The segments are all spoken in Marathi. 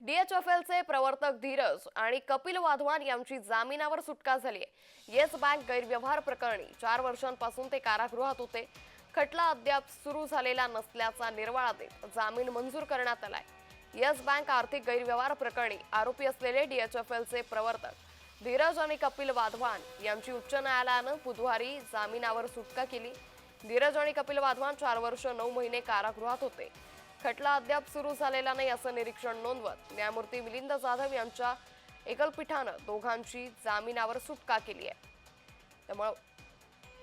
डीएचएफएलचे प्रवर्तक धीरज आणि कपिल वाधवान यांची जामिनावर सुटका झाली आहे. येस बँक गैरव्यवहार प्रकरणी चार वर्षांपासून ते कारागृहात होते. खटला अद्याप सुरू झालेला नसल्याचा निर्वाळा देत जामीन मंजूर करण्यात आलाय. येस बँक आर्थिक गैरव्यवहार प्रकरणी आरोपी असलेले डीएचएफएलचे प्रवर्तक धीरज आणि कपिल वाधवान यांची उच्च न्यायालयानं बुधवारी जामिनावर सुटका केली. धीरज आणि कपिल वाधवान चार वर्ष नऊ महिने कारागृहात होते. खटला अद्याप सुरू झालेला नाही असं निरीक्षण नोंदवत. न्यायमूर्ती मिलिंद जाधव यांच्या एकलपीठानं दोघांची जामिनावर सुटका केली आहे. त्यामुळं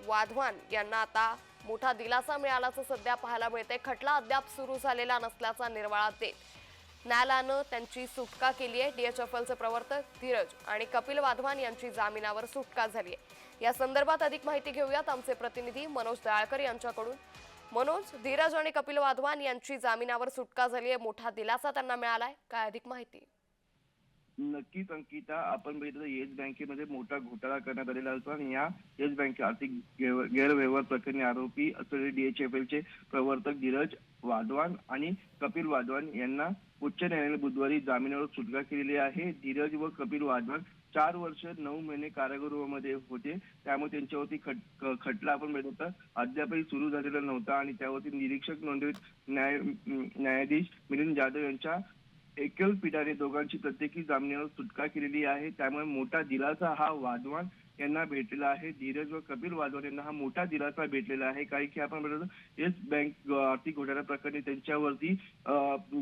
वाधवान यांना आता मोठा दिलासा मिळाल्याचं सध्या पाहायला मिळते खटला अद्याप सुरू झालेला नसल्याचा निर्वाळा देत न्यायालयानं त्यांची सुटका केली आहे. डीएचएफएलचे प्रवर्तक धीरज आणि कपिल वाधवान यांची जामिनावर सुटका झाली आहे. या संदर्भात अधिक माहिती घेऊयात आमचे प्रतिनिधी मनोज दयाळकर यांच्याकडून. मनोज धीरज आणि कपिल वाधवान यांची जामिनावर सुटका झाली आहे. मोठा दिलासा त्यांना मिळालाय. काय अधिक माहिती? नक्कीच अंकिता. आपण बघितलं येस बँकेमध्ये मोठा घोटाळा करण्यात आलेला असतो आणि या येस बँके आर्थिक गैरव्यवहार प्रकरणी आरोपी असलेले डीएचएफएलचे प्रवर्तक धीरज वाधवान आणि कपिल वाधवान यांना उच्च न्यायालयाने बुधवारी जामिनावर सुटका केलेली आहे. धीरज व कपिल वाधवान चार वर्ष नऊ महिने कारागृहामध्ये होते. त्यामुळे त्यांच्यावरती खट खटला आपण मिळत होता अद्यापही सुरू झालेला नव्हता आणि त्यावरती निरीक्षक नोंदवीत न्याय न्यायाधीश मिलिंद जाधव यांच्या एकल पीठाने दोघांची प्रत्येकी जामिनावर सुटका केलेली आहे. त्यामुळे मोठा दिलासा हा वाधवान यांना भेटलेला आहे. धीरज व कपिल वाधवान यांना हा मोठा दिलासा भेटलेला आहे. कारण की आपण म्हणतो येस बँक आर्थिक घोटाळा प्रकरणी त्यांच्यावरती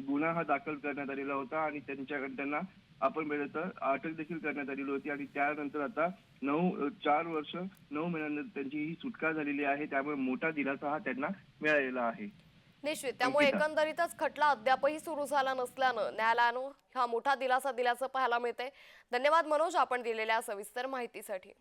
गुन्हा हा दाखल करण्यात आलेला होता आणि त्यांच्याकडे त्यांना आपण मिळत अटक देखील करण्यात आलेली होती आणि त्यानंतर आता नऊ चार वर्ष नऊ महिन्यानंतर त्यांची ही सुटका झालेली आहे. त्यामुळे मोठा दिलासा हा त्यांना मिळालेला आहे. निश्चित त्यामुळे. एकंदरीतच खटला अद्यापही सुरू झाला नसल्यानं न्यायालयानं हा मोठा दिलासा दिल्याचं पाहायला मिळतंय. धन्यवाद मनोज आपण दिलेल्या सविस्तर माहितीसाठी.